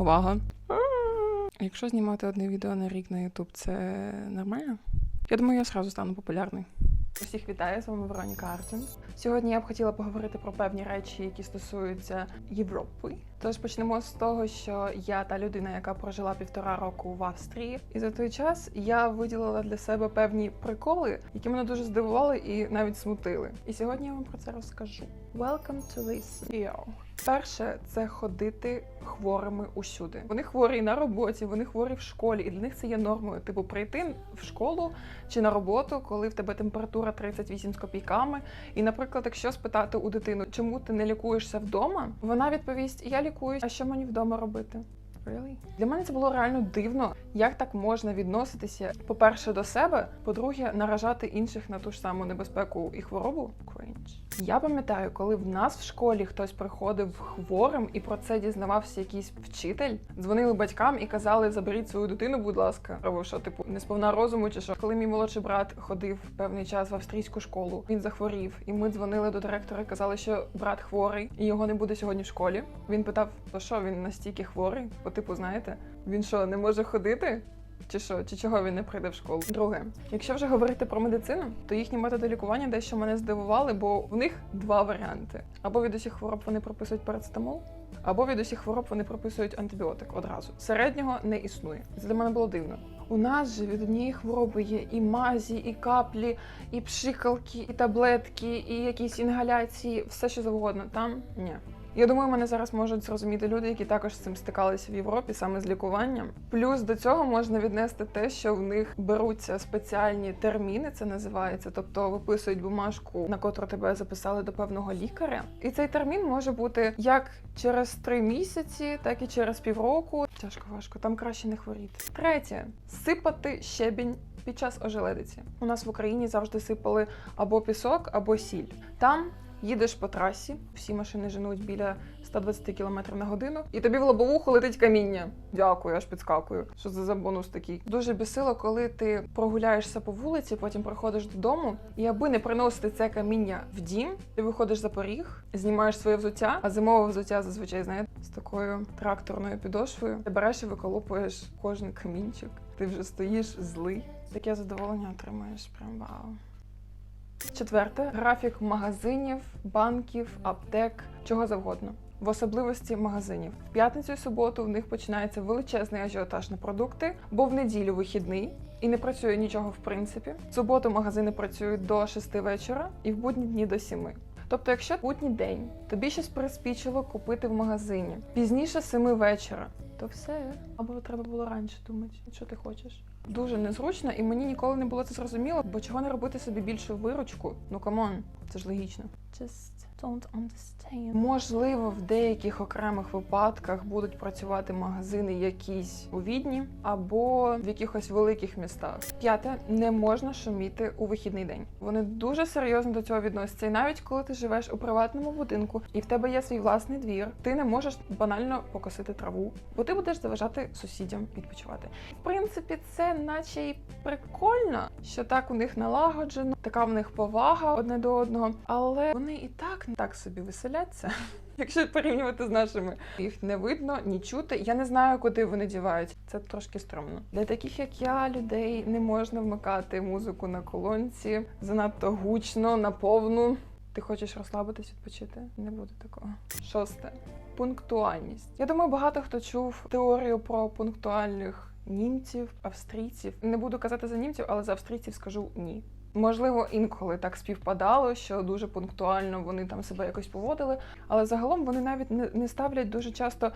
Увага! Якщо знімати одне відео на рік на YouTube, це нормально? Я думаю, я зразу стану популярний. Усіх вітаю, з вами Вероніка Артін. Сьогодні я б хотіла поговорити про певні речі, які стосуються Європи. Тож почнемо з того, що я та людина, яка прожила півтора року в Австрії, і за той час я виділила для себе певні приколи, які мене дуже здивували і навіть смутили. І сьогодні я вам про це розкажу. Welcome to this video. Перше це ходити хворими усюди. Вони хворі на роботі, вони хворі в школі, і для них це є нормою. Типу, прийти в школу чи на роботу, коли в тебе температура 38 з копійками. І, наприклад, якщо спитати у дитину, чому ти не лікуєшся вдома, вона відповість: Я лікуюсь, а що мені вдома робити? Really? Для мене це було реально дивно, як так можна відноситися, по-перше, до себе, по-друге, наражати інших на ту ж саму небезпеку і хворобу. Cringe. Я пам'ятаю, коли в нас в школі хтось приходив хворим і про це дізнавався якийсь вчитель, дзвонили батькам і казали: заберіть свою дитину, будь ласка. Або що, типу, не сповна розуму, чи що. Коли мій молодший брат ходив певний час в австрійську школу, він захворів, і ми дзвонили до директора, казали, що брат хворий, і його не буде сьогодні в школі. Він питав, то що він настільки хворий? Типу, знаєте, він що, не може ходити? Чи що, чи чого він не прийде в школу? Друге, якщо вже говорити про медицину, то їхні методи лікування дещо мене здивували, бо в них два варіанти: або від усіх хвороб вони прописують парацетамол, або від усіх хвороб вони прописують антибіотик одразу. Середнього не існує. Це для мене було дивно. У нас же від однієї хвороби є і мазі, і каплі, і пшикалки, і таблетки, і якісь інгаляції, все що завгодно. Там ні. Я думаю, мене зараз можуть зрозуміти люди, які також з цим стикалися в Європі, саме з лікуванням. Плюс до цього можна віднести те, що в них беруться спеціальні терміни, це називається, тобто виписують бумажку, на котру тебе записали до певного лікаря. І цей термін може бути як через три місяці, так і через півроку. Тяжко важко, там краще не хворіти. Третє сипати щебінь. Під час ожеледиці у нас в Україні завжди сипали або пісок, або сіль. Там їдеш по трасі, всі машини женуть біля 120 км на годину, і тобі в лобовуху летить каміння. Дякую, аж підскакую. Що це за бонус такий? Дуже бісило, коли ти прогуляєшся по вулиці, потім приходиш додому, і аби не приносити це каміння в дім, ти виходиш за поріг, знімаєш своє взуття, а зимове взуття зазвичай знаєте, з такою тракторною підошвою. Ти береш і виколупуєш кожен камінчик. Ти вже стоїш злий. Таке задоволення отримаєш. Прям вау. Четверте графік магазинів, банків, аптек, чого завгодно. В особливості магазинів в п'ятницю і суботу в них починається величезний ажіотаж на продукти, бо в неділю вихідний і не працює нічого в принципі. В суботу магазини працюють до 6 вечора і в будні дні до 7. Тобто, якщо будній день тобі щось приспічило купити в магазині пізніше 7 вечора, то все або треба було раніше думати, що ти хочеш. Дуже незручно, і мені ніколи не було це зрозуміло, бо чого не робити собі більшу виручку? Ну камон, це ж логічно. Just don't understand. Можливо, в деяких окремих випадках будуть працювати магазини якісь у відні або в якихось великих містах. П'яте не можна шуміти у вихідний день. Вони дуже серйозно до цього відносяться. І навіть коли ти живеш у приватному будинку і в тебе є свій власний двір, ти не можеш банально покосити траву, бо ти будеш заважати сусідям відпочивати. В принципі, це наче й прикольно, що так у них налагоджено, така в них повага одне до одного, але вони і так не так собі веселяться. Якщо порівнювати з нашими, їх не видно, ні чути. Я не знаю, куди вони дівають. Це трошки стрьомно. Для таких, як я, людей не можна вмикати музику на колонці занадто гучно, наповну. Ти хочеш розслабитись, відпочити? Не буде такого. Шосте пунктуальність. Я думаю, багато хто чув теорію про пунктуальних німців, австрійців. Не буду казати за німців, але за австрійців скажу ні. Можливо, інколи так співпадало, що дуже пунктуально вони там себе якось поводили, але загалом вони навіть не, не ставлять дуже часто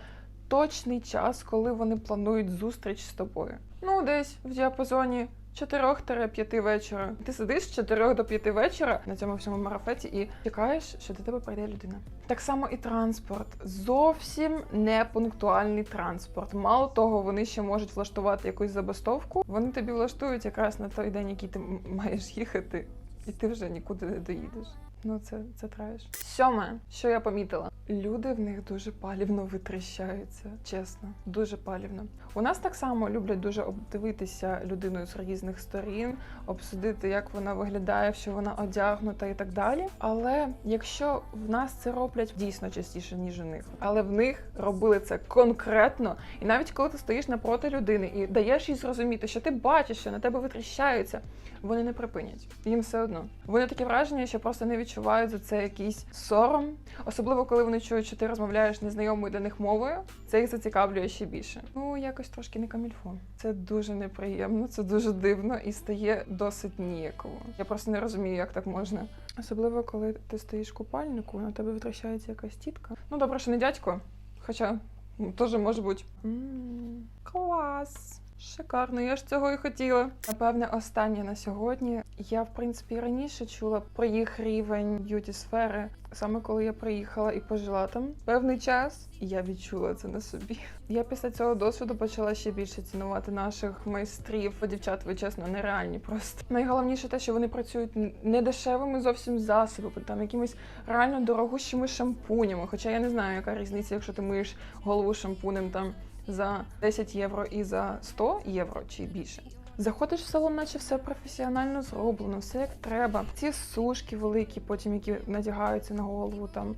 точний час, коли вони планують зустріч з тобою. Ну, десь в діапазоні 4-5 вечора. Ти сидиш з 4 до 5 вечора на цьому всьому марафеті і чекаєш, що до тебе прийде людина. Так само і транспорт. Зовсім не пунктуальний транспорт. Мало того, вони ще можуть влаштувати якусь забастовку. Вони тобі влаштують якраз на той день, який ти маєш їхати, і ти вже нікуди не доїдеш. Ну, це, це треш. Сьоме, що я помітила, люди в них дуже палівно витріщаються. Чесно, дуже палівно. У нас так само люблять дуже обдивитися людиною з різних сторін, обсудити, як вона виглядає, що вона одягнута і так далі. Але якщо в нас це роблять дійсно частіше, ніж у них, але в них робили це конкретно, і навіть коли ти стоїш напроти людини і даєш їй зрозуміти, що ти бачиш, що на тебе витріщаються, вони не припинять. Їм все одно. Вони таке враження, що просто не відчувають за це якийсь сором, особливо коли вони чують, що ти розмовляєш незнайомою для них мовою. Це їх зацікавлює ще більше. Ну якось трошки не камільфон. Це дуже неприємно, це дуже дивно і стає досить ніяково. Я просто не розумію, як так можна. Особливо, коли ти стоїш в купальнику, на тебе витрачається якась тітка. Ну добре, що не дядько, хоча ну, теж може бути. М, Клас! Шикарно, я ж цього і хотіла. Напевне, останнє на сьогодні. Я, в принципі, раніше чула про їх рівень б'юті сфери. Саме коли я приїхала і пожила там певний час, я відчула це на собі. Я після цього досвіду почала ще більше цінувати наших майстрів. Дівчат, ви чесно, нереальні просто. Найголовніше те, що вони працюють не дешевими зовсім засобами, там якимись реально дорогущими шампунями. Хоча я не знаю, яка різниця, якщо ти миєш голову шампунем там за 10 євро і за 100 євро чи більше. Заходиш в салон, наче все професіонально зроблено, все як треба. Ці сушки великі, потім які надягаються на голову там.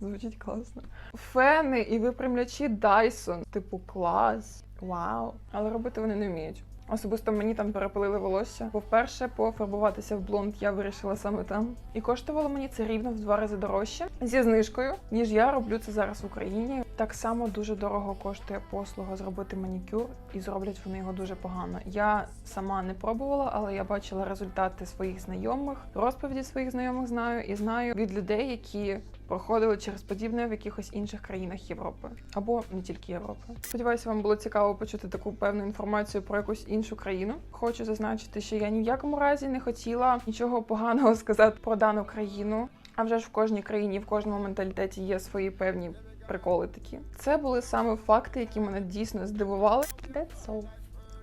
Звучить класно. Фени і випрямлячі Dyson. Типу, клас. Вау. Але робити вони не вміють. Особисто мені там перепилили волосся. Бо вперше пофарбуватися в блонд я вирішила саме там. І коштувало мені це рівно в два рази дорожче зі знижкою, ніж я роблю це зараз в Україні. Так само дуже дорого коштує послуга зробити манікюр, і зроблять вони його дуже погано. Я сама не пробувала, але я бачила результати своїх знайомих, розповіді своїх знайомих знаю і знаю від людей, які проходили через подібне в якихось інших країнах Європи або не тільки Європи. Сподіваюся, вам було цікаво почути таку певну інформацію про якусь іншу країну. Хочу зазначити, що я ні в якому разі не хотіла нічого поганого сказати про дану країну. А вже ж в кожній країні, в кожному менталітеті є свої певні приколи такі. Це були саме факти, які мене дійсно здивували. That's all.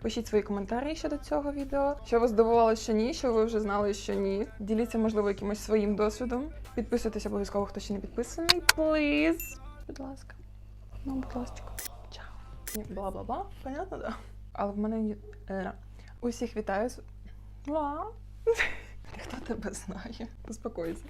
Пишіть свої коментарі щодо цього відео. Що вас здивувало, що ні, що ви вже знали, що ні. Діліться, можливо, якимось своїм досвідом. Підписуйтесь обов'язково, хто ще не підписаний. Please. Будь ласка. Ну, будь ласка. Чао. Бла-бла-бла. Понятно, да? Але в мене є- е, усіх вітаю. Ла. Хто тебе знає? Успокойся.